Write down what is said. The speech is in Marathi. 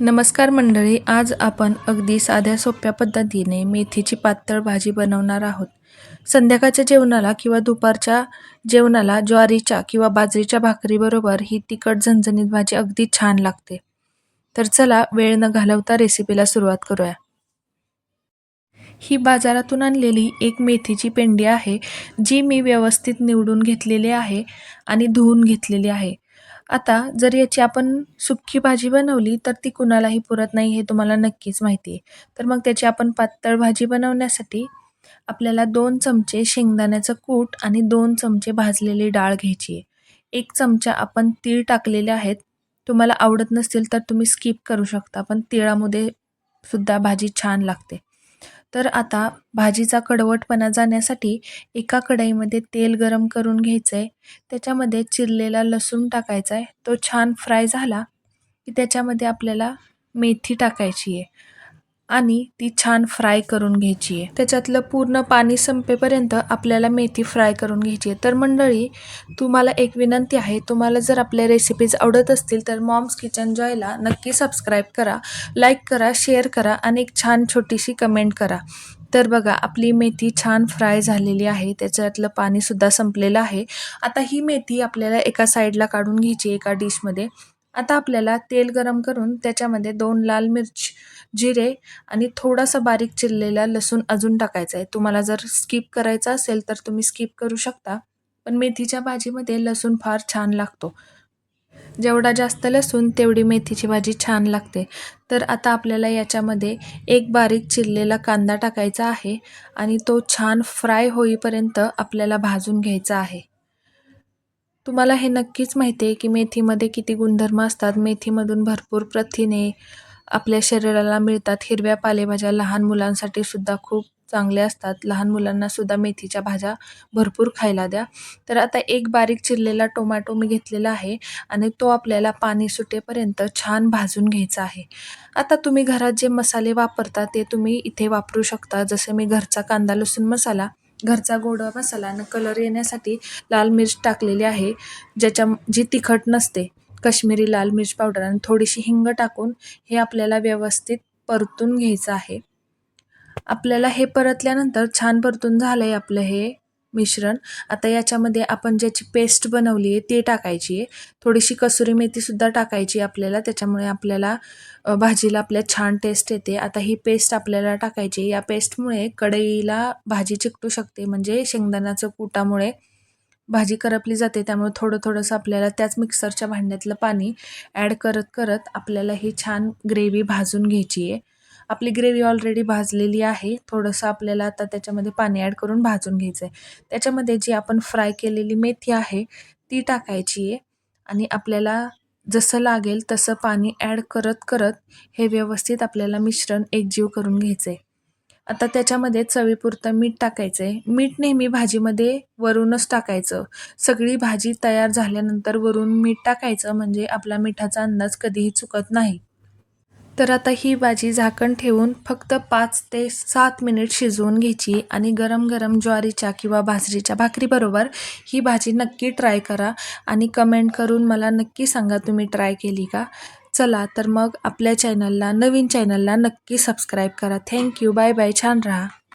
नमस्कार मंडळी आज आपण अगदी साध्या सोप्या पद्धतीने मेथीची पातळ भाजी बनवणार आहोत. संध्याकाळच्या जेवणाला किंवा दुपारच्या जेवणाला ज्वारीच्या किंवा बाजरीच्या भाकरीबरोबर ही तिखट झणझणीत भाजी अगदी छान लागते. तर चला वेळ न घालवता रेसिपीला सुरुवात करूया. ही बाजारातून आणलेली एक मेथीची पेंडी आहे जी मी व्यवस्थित निवडून घेतलेली आहे आणि धुवून घेतलेली आहे. आता जर याची आपण सुक्की भाजी बनवली तर ती कुणालाही पुरत नाही हे तुम्हाला नक्कीच माहिती आहे. तर मग त्याची आपण पातळ भाजी बनवण्यासाठी आपल्याला दोन चमचे शेंगदाण्याचं कूट आणि दोन चमचे भाजलेली डाळ घ्यायची आहे. एक चमचा आपण तीळ टाकलेले आहेत. तुम्हाला आवडत नसतील तर तुम्ही स्किप करू शकता पण तिळामध्ये सुद्धा भाजी छान लागते. तर आता भाजीचा कडवटपणा जाण्यासाठी एका कढईमध्ये तेल गरम करून घ्यायचं आहे त्याच्यामध्ये चिरलेला लसूण टाकायचा आहे तो छान फ्राय झाला की त्याच्यामध्ये आपल्याला मेथी टाकायची आहे आणि ती छान फ्राय करून घ्यायची आहे त्याच्यातलं पूर्ण पाणी संपेपर्यंत आपल्याला मेथी फ्राय करून घ्यायची आहे तर मंडळी तुम्हाला एक विनंती आहे तुम्हाला जर आपल्या रेसिपीज आवडत असतील तर मॉम्स किचन जॉयला नक्की सबस्क्राईब करा लाईक करा शेअर करा आणि एक छान छोटीशी कमेंट करा. तर बघा आपली मेथी छान फ्राय झालेली आहे. त्याच्यातलं पाणीसुद्धा संपलेलं आहे. आता ही मेथी आपल्याला एका साईडला काढून घ्यायची एका डिशमध्ये आता आपल्याला तेल गरम करून त्याच्यामध्ये दोन लाल मिर्च जिरे आणि थोडासा बारीक चिरलेला लसूण अजून टाकायचा आहे. तुम्हाला जर स्किप करायचा असेल तर तुम्ही स्किप करू शकता. पण मेथीच्या भाजीमध्ये लसूण फार छान लागतो. जेवढा जास्त लसूण तेवढी मेथीची भाजी छान लागते. तर आता आपल्याला याच्यामध्ये एक बारीक चिरलेला कांदा टाकायचा आहे आणि तो छान फ्राय होईपर्यंत आपल्याला भाजून घ्यायचा आहे. तुम्हाला हे नक्कीच माहिती आहे की मेथीमध्ये किती गुणधर्म असतात. मेथीमधून भरपूर प्रथिने आपल्या शरीराला मिळतात. हिरव्या पालेभाज्या लहान मुलांसाठी सुद्धा खूप चांगले असतात. लहान मुलांना सुद्धा मेथीच्या भाज्या भरपूर खायला द्या. तर आता एक बारीक चिरलेला टोमॅटो मी घेतलेला आहे आणि तो आपल्याला पाणी सुटेपर्यंत छान भाजून घ्यायचा आहे. आता तुम्ही घरात जे मसाले वापरता ते तुम्ही इथे वापरू शकता. जसे मी घरचा कांदा लसूण मसाला घरचा गोडवा मसाला आणि कलर येण्यासाठी लाल मिर्च टाकलेली आहे. ज्याच्या जी तिखट नसते कश्मीरी लाल मिर्च पावडर आणि थोडीशी हिंग टाकून हे आपल्याला व्यवस्थित परतून घ्यायचं आहे. आपल्याला हे परतल्यानंतर छान परतून झालं आहे आपलं हे. मिश्रण. आता याच्यामध्ये आपण ज्याची पेस्ट बनवली आहे ती टाकायची आहे. थोडीशी कसुरी मेथीसुद्धा टाकायची आपल्याला त्याच्यामुळे आपल्याला भाजीला आपल्या छान टेस्ट येते. आता ही पेस्ट आपल्याला टाकायची या पेस्टमुळे कढईला भाजी चिकटू शकते म्हणजे शेंगदाण्याचं कुटामुळे भाजी करपली जाते. त्यामुळे थोडं थोडंसं आपल्याला त्याच मिक्सरच्या भांड्यातलं पाणी ॲड करत करत आपल्याला ही छान ग्रेव्ही भाजून घ्यायची आहे. आपली ग्रेव्ही ऑलरेडी भाजलेली आहे. थोडंसं आपल्याला आता त्याच्यामध्ये पाणी ॲड करून भाजून घ्यायचं आहे त्याच्यामध्ये जी आपण फ्राय केलेली मेथी आहे ती टाकायची आहे. आणि आपल्याला जसं लागेल तसं पाणी ॲड करत करत हे व्यवस्थित आपल्याला मिश्रण एकजीव करून घ्यायचं आहे आता त्याच्यामध्ये चवीपुरतं मीठ टाकायचं आहे मीठ नेहमी भाजीमध्ये वरूनच टाकायचं. सगळी भाजी तयार झाल्यानंतर वरून मीठ टाकायचं म्हणजे आपला मिठाचा अंदाज कधीही चुकत नाही. तर आता ही भाजी झाकण ठेवून फक्त पाच ते सात मिनिट शिजवून घ्यायची आणि गरम गरम ज्वारीच्या किंवा बाजरीच्या भाकरीबरोबर ही भाजी नक्की ट्राय करा आणि कमेंट करून मला नक्की सांगा तुम्ही ट्राय केली का. चला तर मग आपल्या चॅनलला नवीन चॅनलला नक्की सबस्क्राईब करा. Thank you bye bye. छान राहा.